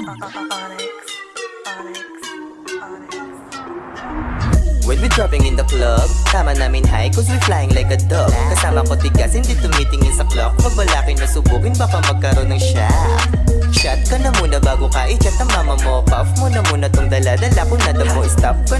When we dropping in the club Tama namin high cause we flying like a dove Kasama ko tigas hindi tumitingin sa clock. Magbalakin na subukin baka magkaroon ng shock. Shot ka na muna bago ka i-chat ang mama mo. Puff mo na muna tong dala-dala kung nada mo Stop ka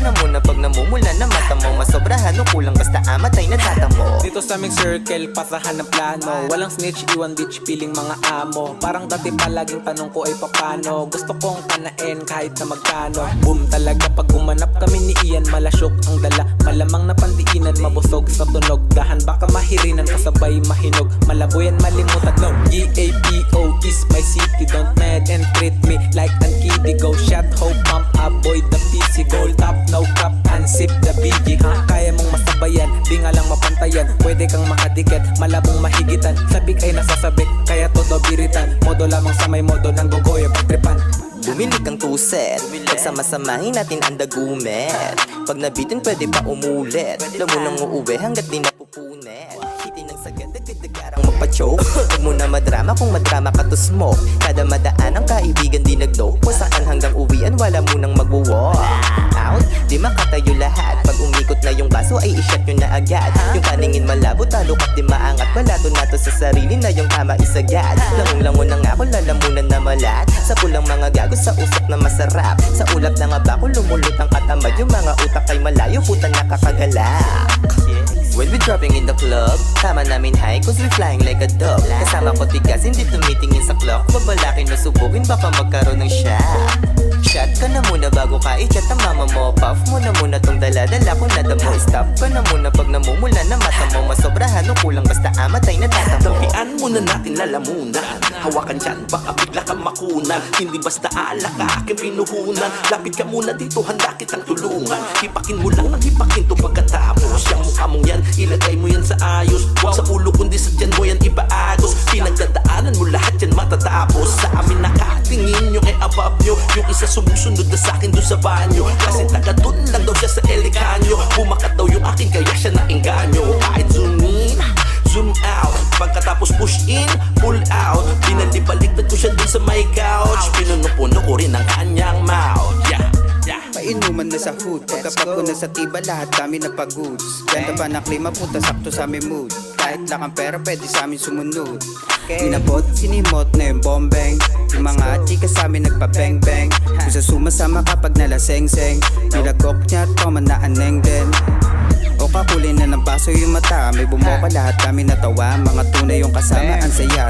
Dito sa aming circle, pasahan ng plano. Walang snitch, iwan ditch, piling mga amo. Parang dati palaging tanong ko ay papano Gusto kong kanain kahit na magkano. Boom talaga pag umanap kami ni Ian Malasyok ang dala, malamang na pandiinan Mabusog sa tunog, dahan baka mahirinan Kasabay mahinog, malabo yan malimutan. No, E-A-P-O is my city. Don't mad and treat me like an kiddie Go shot, hope, pump, mapantayan Pwede kang makadikit, malabong mahigitan. Sabik ay nasasabik, kaya todo biritan. Modo lamang sa may modo ng gogoyo pagtripan. Bumili kang tuset Pagsamasamahin natin ang dagumet. Pag nabitin pwede pa umulit. Alam mo nang uuwi hanggat di napupunit Hiti ng sagad agad-agarang mapachoke Huwag mo na madrama kung madrama ka to smoke. Kada madaan ang kaibigan di nagdo Kung saan hanggang uwian wala munang magwo-walk Out, di makatayo lahat. Pag umikot na yung baso ay ishot nyo na agad. Yung paningin malabo talo ka't di maangat. Balato nato sa sarili na yung tama isagad Langon-langon na nga ako lalamunan na malat. Sa pulang mga gago sa usap na masarap. Sa ulap na nga ba ko lumulot ang katamad. Yung mga utak ay malayo puta nakakagalak When we dropping in the club Tama namin high cause we flying like a dove Kasama ko tigas hindi tumitingin sa clock. Babalakin na subukin baka magkaroon ng shock ka na muna bago ka i-chat ang mama mo. Puff mo na muna tong dala-dala kung nada mo Stop ka na muna pag namumula na mata mo. Masobrahan o kulang basta amatay na tata mo. Tampian muna natin lalamunan. Hawakan dyan, baka bigla kang makunan. Hindi basta alak ka aking pinuhunan. Lapit ka muna dito, handa kitang tulungan. Hipakin mo lang ng hipakin to pagkatapos. Yung mukha mong yan, ilagay mo yan sa ayos. Huwag sa ulo kundi sa dyan mo yan ipaagos. Pinagdadaanan mo lahat matatapos. Sa amin nakatingin yung kay above nyo. Yung isa sumusunod na sa akin doon sa banyo Kasi taga doon lang daw siya sa Elicanyo Bumakat daw yung akin kaya siya nainganyo. Kahit zoom in zoom out. Pagkatapos push in, pull out. Binalibaliktad ko siya dun sa my couch. Pinuno-puno yeah Painuman na sa hood. Pagkapag ko na sa tiba lahat kami na pag-goods Ganda pa na klima puta sakto sa aming mood. Kahit lang ang pera pwede sa amin sumunod. Inabot, sinimot na yung bombeng. Yung mga chika sa amin nagpa-bang bang Kung sa sumasama kapag nalaseng-seng Nilagok niya at pamanaan-neng din. O kakulin na ng baso yung mata May bumoka lahat kami natawa. Mga tunay yung kasama ang saya